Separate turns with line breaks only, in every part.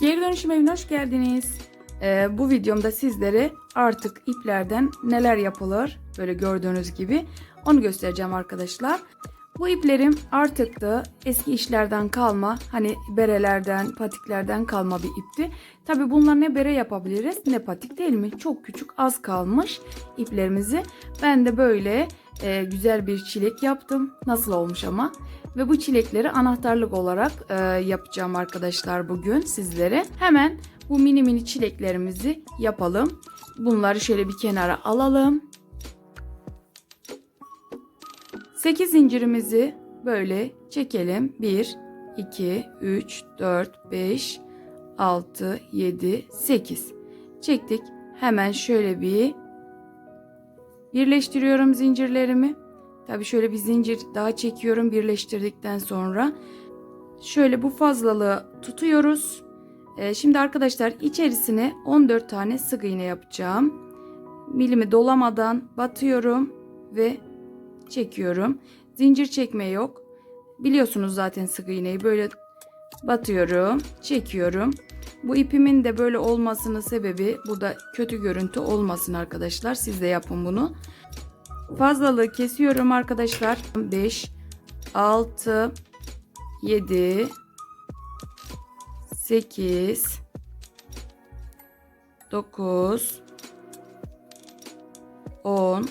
Geri dönüşüm evine hoş geldiniz. Ee, bu videomda sizlere artık iplerden neler yapılır böyle gördüğünüz gibi onu göstereceğim arkadaşlar. Bu iplerim artık da eski işlerden kalma hani berelerden patiklerden kalma bir ipti. Tabi bunlar ne bere yapabiliriz ne patik değil mi? Çok küçük az kalmış iplerimizi. Ben de böyle e, güzel bir çilek yaptım. Nasıl olmuş ama? Ve bu çilekleri anahtarlık olarak e, yapacağım arkadaşlar bugün sizlere. Hemen bu mini mini çileklerimizi yapalım. Bunları şöyle bir kenara alalım. 8 zincirimizi böyle çekelim. 1, 2, 3, 4, 5, 6, 7, 8. Çektik. Hemen şöyle bir birleştiriyorum zincirlerimi. Tabi şöyle bir zincir daha çekiyorum birleştirdikten sonra. Şöyle bu fazlalığı tutuyoruz. Ee, şimdi arkadaşlar içerisine 14 tane sık iğne yapacağım. Milimi dolamadan batıyorum ve çekiyorum. Zincir çekme yok. Biliyorsunuz zaten sık iğneyi böyle batıyorum, çekiyorum. Bu ipimin de böyle olmasının sebebi burada kötü görüntü olmasın arkadaşlar. Siz de yapın bunu. Fazlalığı kesiyorum arkadaşlar. 5 6 7 8 9 10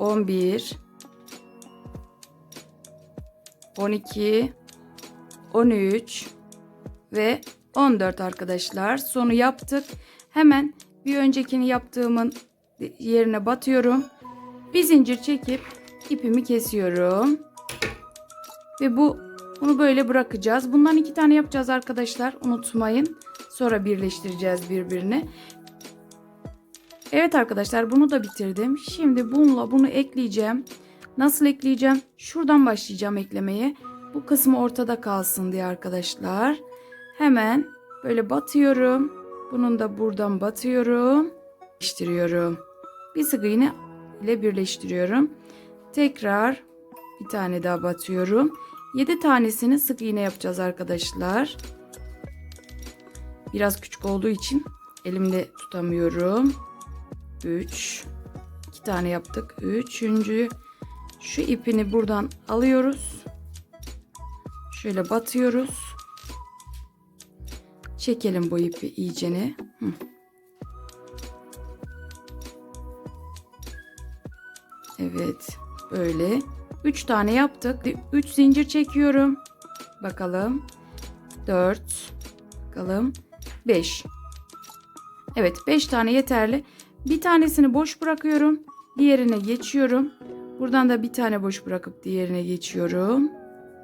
11 12 13 ve 14 arkadaşlar. Sonu yaptık. Hemen bir öncekini yaptığımın yerine batıyorum. Bir zincir çekip ipimi kesiyorum. Ve bu bunu böyle bırakacağız. Bundan iki tane yapacağız arkadaşlar. Unutmayın. Sonra birleştireceğiz birbirine. Evet arkadaşlar bunu da bitirdim. Şimdi bununla bunu ekleyeceğim. Nasıl ekleyeceğim? Şuradan başlayacağım eklemeye. Bu kısmı ortada kalsın diye arkadaşlar. Hemen böyle batıyorum. Bunun da buradan batıyorum. Birleştiriyorum. Bir sık iğne ile birleştiriyorum. Tekrar bir tane daha batıyorum. 7 tanesini sık iğne yapacağız arkadaşlar. Biraz küçük olduğu için elimde tutamıyorum. 3 2 tane yaptık. Üçüncü şu ipini buradan alıyoruz. Şöyle batıyoruz. Çekelim bu ipi iyicene. Hı. Evet. Böyle. 3 tane yaptık. 3 zincir çekiyorum. Bakalım. 4. Bakalım. 5. Evet 5 tane yeterli. Bir tanesini boş bırakıyorum. Diğerine geçiyorum. Buradan da bir tane boş bırakıp diğerine geçiyorum.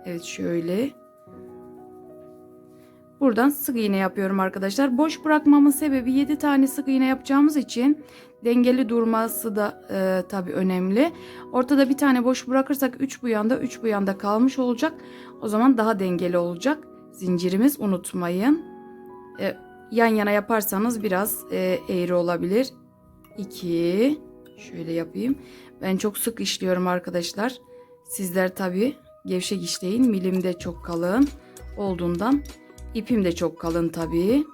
Evet şöyle. Buradan sık iğne yapıyorum arkadaşlar. Boş bırakmamın sebebi 7 tane sık iğne yapacağımız için dengeli durması da e, tabi önemli. Ortada bir tane boş bırakırsak 3 bu yanda 3 bu yanda kalmış olacak. O zaman daha dengeli olacak. Zincirimiz unutmayın. E, yan yana yaparsanız biraz e, eğri olabilir. 2 şöyle yapayım. Ben çok sık işliyorum arkadaşlar. Sizler tabi gevşek işleyin. Milim de çok kalın olduğundan ipim de çok kalın tabi.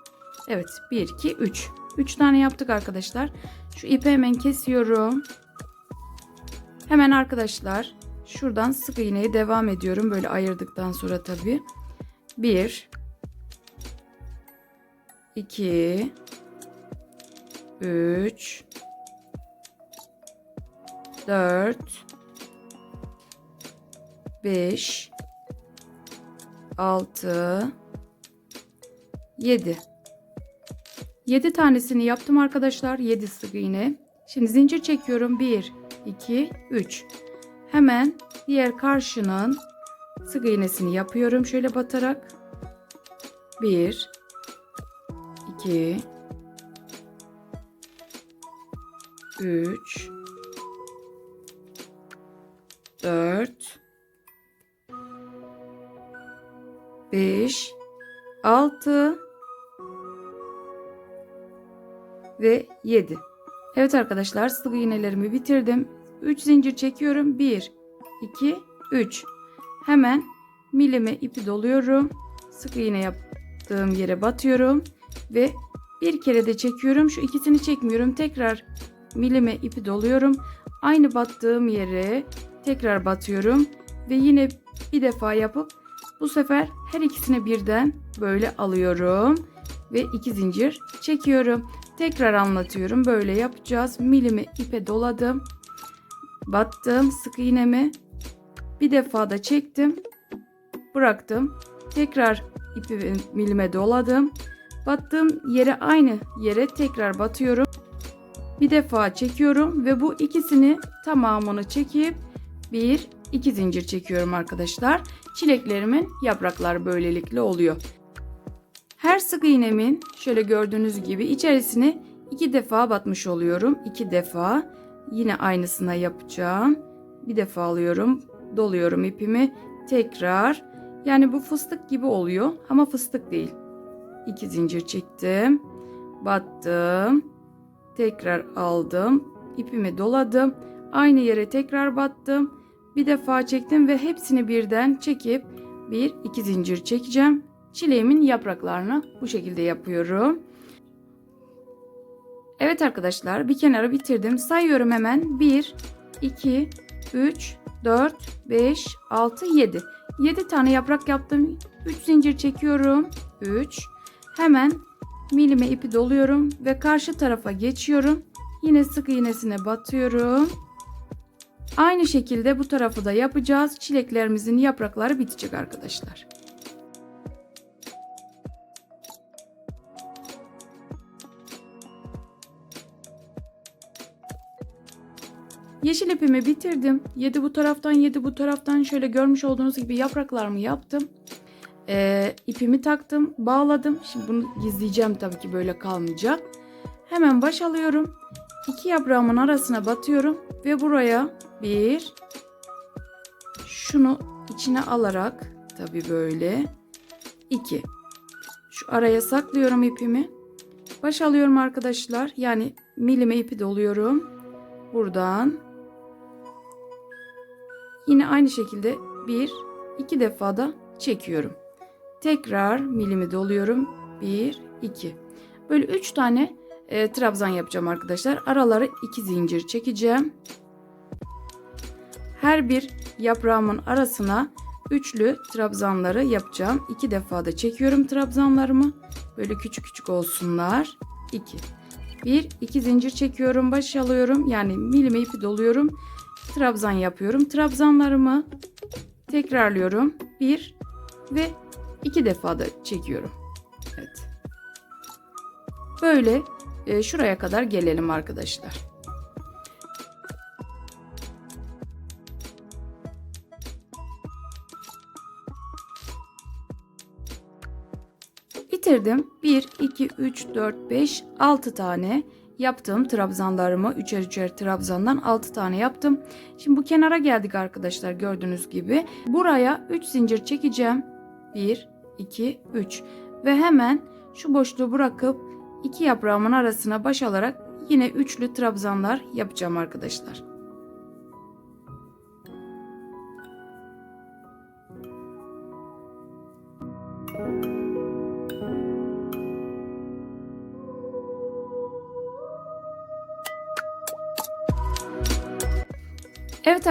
Evet 1 2 3. 3 tane yaptık arkadaşlar. Şu ipi hemen kesiyorum. Hemen arkadaşlar şuradan sık iğneye devam ediyorum. Böyle ayırdıktan sonra tabi. 1 2 3 4 5 6 7 7 tanesini yaptım arkadaşlar. 7 sık iğne. Şimdi zincir çekiyorum. 1 2 3 hemen diğer karşının sık iğnesini yapıyorum şöyle batarak. 1 2 3 4 5 6 ve 7. Evet arkadaşlar sık iğnelerimi bitirdim. 3 zincir çekiyorum. 1, 2, 3. Hemen milime ipi doluyorum. Sık iğne yaptığım yere batıyorum. Ve bir kere de çekiyorum. Şu ikisini çekmiyorum. Tekrar milime ipi doluyorum. Aynı battığım yere tekrar batıyorum. Ve yine bir defa yapıp bu sefer her ikisini birden böyle alıyorum. Ve iki zincir çekiyorum. Tekrar anlatıyorum. Böyle yapacağız. Milimi ipe doladım. Battım sık iğnemi. Bir defa da çektim. Bıraktım. Tekrar ipi milime doladım. Battığım yere aynı yere tekrar batıyorum. Bir defa çekiyorum ve bu ikisini tamamını çekip bir iki zincir çekiyorum arkadaşlar. Çileklerimin yaprakları böylelikle oluyor. Her sık iğnemin şöyle gördüğünüz gibi içerisine iki defa batmış oluyorum. İki defa yine aynısına yapacağım. Bir defa alıyorum, doluyorum ipimi. Tekrar yani bu fıstık gibi oluyor ama fıstık değil. İki zincir çektim. Battım. Tekrar aldım. ipimi doladım. Aynı yere tekrar battım. Bir defa çektim ve hepsini birden çekip bir iki zincir çekeceğim. Çileğimin yapraklarını bu şekilde yapıyorum. Evet arkadaşlar bir kenara bitirdim. Sayıyorum hemen. 1, 2, 3, 4, 5, 6, 7. 7 tane yaprak yaptım. 3 zincir çekiyorum. 3. Hemen milime ipi doluyorum ve karşı tarafa geçiyorum. Yine sık iğnesine batıyorum. Aynı şekilde bu tarafı da yapacağız. Çileklerimizin yaprakları bitecek arkadaşlar. Yeşil ipimi bitirdim. 7 bu taraftan 7 bu taraftan şöyle görmüş olduğunuz gibi yapraklarımı yaptım. Ee, ipimi taktım, bağladım. Şimdi bunu gizleyeceğim tabii ki böyle kalmayacak. Hemen baş alıyorum. İki yaprağımın arasına batıyorum ve buraya bir şunu içine alarak tabii böyle iki. Şu araya saklıyorum ipimi. Baş alıyorum arkadaşlar. Yani milime ipi doluyorum. Buradan Yine aynı şekilde bir, iki defa da çekiyorum. Tekrar milimi doluyorum. Bir, iki. Böyle üç tane e, trabzan yapacağım arkadaşlar. Araları iki zincir çekeceğim. Her bir yaprağımın arasına üçlü trabzanları yapacağım. İki defa da çekiyorum trabzanlarımı. Böyle küçük küçük olsunlar. İki. Bir, iki zincir çekiyorum. Baş alıyorum. Yani milime ipi doluyorum trabzan yapıyorum. Trabzanlarımı tekrarlıyorum. Bir ve iki defa da çekiyorum. Evet. Böyle e, şuraya kadar gelelim arkadaşlar. Bitirdim. 1, 2, 3, 4, 5, 6 tane yaptığım trabzanlarımı üçer üçer trabzandan 6 tane yaptım. Şimdi bu kenara geldik arkadaşlar gördüğünüz gibi. Buraya 3 zincir çekeceğim. 1, 2, 3 ve hemen şu boşluğu bırakıp iki yaprağımın arasına baş alarak yine üçlü trabzanlar yapacağım arkadaşlar.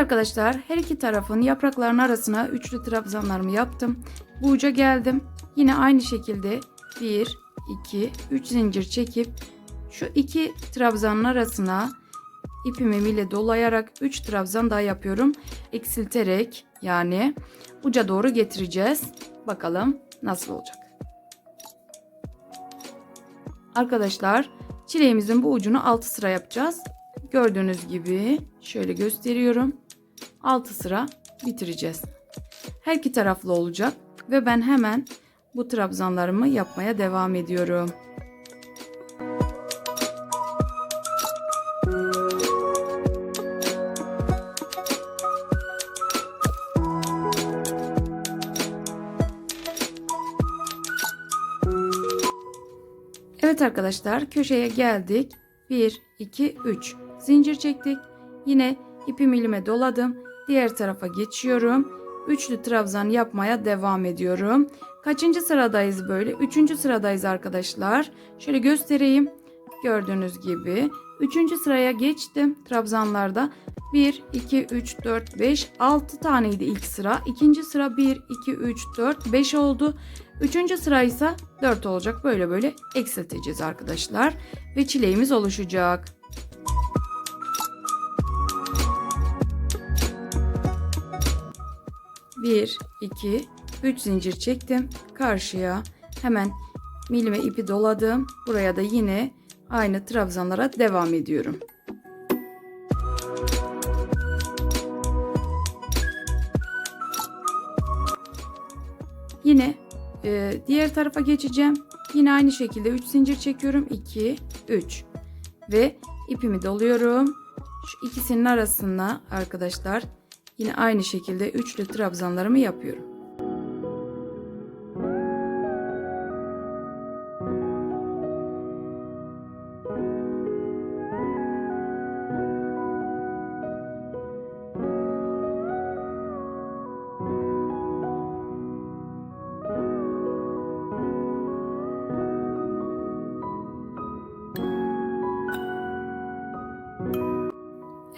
Arkadaşlar her iki tarafın yaprakların arasına üçlü trabzanlarımı yaptım. Bu uca geldim. Yine aynı şekilde 1, 2, 3 zincir çekip şu iki trabzanın arasına ipimi ile dolayarak 3 trabzan daha yapıyorum. Eksilterek yani uca doğru getireceğiz. Bakalım nasıl olacak. Arkadaşlar çileğimizin bu ucunu 6 sıra yapacağız. Gördüğünüz gibi şöyle gösteriyorum. 6 sıra bitireceğiz. Her iki taraflı olacak ve ben hemen bu trabzanlarımı yapmaya devam ediyorum. Evet arkadaşlar köşeye geldik. 1 2 3 zincir çektik. Yine ipimi ilime doladım. Diğer tarafa geçiyorum. Üçlü trabzan yapmaya devam ediyorum. Kaçıncı sıradayız böyle? Üçüncü sıradayız arkadaşlar. Şöyle göstereyim. Gördüğünüz gibi. Üçüncü sıraya geçtim trabzanlarda. 1, 2, 3, 4, 5, 6 taneydi ilk sıra. İkinci sıra 1, 2, 3, 4, 5 oldu. Üçüncü sıra ise 4 olacak. Böyle böyle eksilteceğiz arkadaşlar. Ve çileğimiz oluşacak. Bir, iki, üç zincir çektim. Karşıya hemen milime ipi doladım. Buraya da yine aynı trabzanlara devam ediyorum. Yine e, diğer tarafa geçeceğim. Yine aynı şekilde 3 zincir çekiyorum. 2, 3 ve ipimi doluyorum. Şu ikisinin arasına arkadaşlar yine aynı şekilde üçlü trabzanlarımı yapıyorum.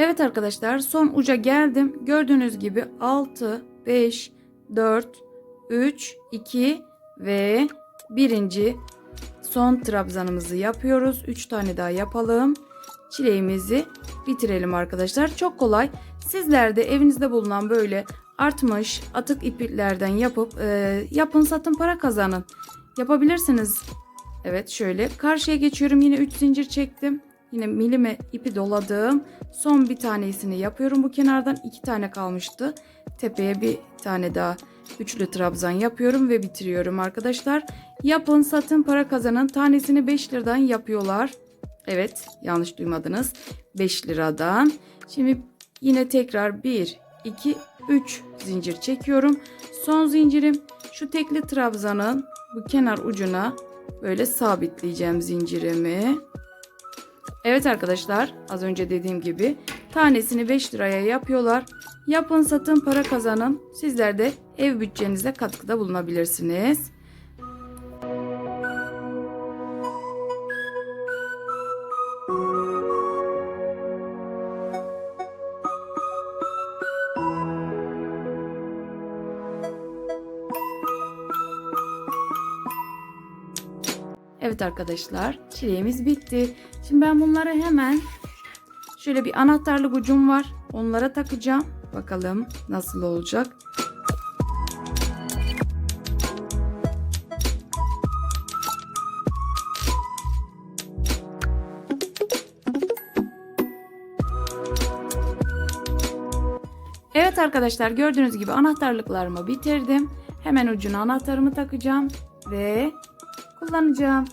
Evet arkadaşlar son uca geldim. Gördüğünüz gibi 6, 5, 4, 3, 2 ve birinci son trabzanımızı yapıyoruz. 3 tane daha yapalım. Çileğimizi bitirelim arkadaşlar. Çok kolay. Sizler de evinizde bulunan böyle artmış atık iplerden yapıp e, yapın satın para kazanın. Yapabilirsiniz. Evet şöyle karşıya geçiyorum. Yine 3 zincir çektim. Yine milime ipi doladım. Son bir tanesini yapıyorum bu kenardan. iki tane kalmıştı. Tepeye bir tane daha üçlü trabzan yapıyorum ve bitiriyorum arkadaşlar. Yapın satın para kazanın. Tanesini 5 liradan yapıyorlar. Evet yanlış duymadınız. 5 liradan. Şimdi yine tekrar 1, 2, 3 zincir çekiyorum. Son zincirim şu tekli trabzanın bu kenar ucuna böyle sabitleyeceğim zincirimi. Evet arkadaşlar az önce dediğim gibi tanesini 5 liraya yapıyorlar. Yapın satın para kazanın. Sizler de ev bütçenize katkıda bulunabilirsiniz. Evet arkadaşlar çileğimiz bitti. Şimdi ben bunları hemen şöyle bir anahtarlık ucum var. Onlara takacağım. Bakalım nasıl olacak. Evet arkadaşlar gördüğünüz gibi anahtarlıklarımı bitirdim. Hemen ucuna anahtarımı takacağım ve kullanacağım.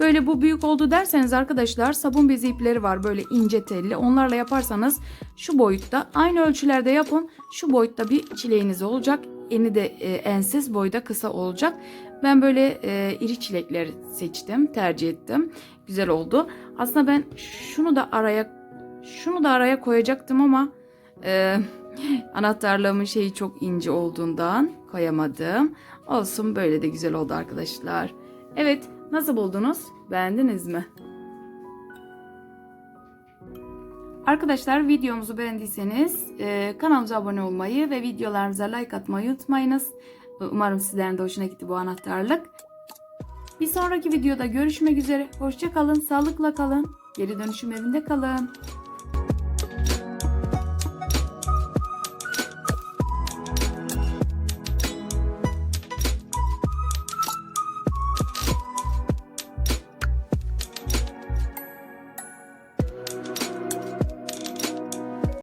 Böyle bu büyük oldu derseniz arkadaşlar sabun bezi ipleri var böyle ince telli. Onlarla yaparsanız şu boyutta aynı ölçülerde yapın. Şu boyutta bir çileğiniz olacak. Eni de e, ensiz boyda kısa olacak. Ben böyle e, iri çilekleri seçtim, tercih ettim. Güzel oldu. Aslında ben şunu da araya şunu da araya koyacaktım ama e, anahtarlığımın şeyi çok ince olduğundan koyamadım. Olsun böyle de güzel oldu arkadaşlar. Evet nasıl buldunuz? Beğendiniz mi? Arkadaşlar videomuzu beğendiyseniz e, kanalımıza abone olmayı ve videolarımıza like atmayı unutmayınız. Umarım sizlerin de hoşuna gitti bu anahtarlık. Bir sonraki videoda görüşmek üzere. Hoşça kalın, sağlıkla kalın. Geri dönüşüm evinde kalın.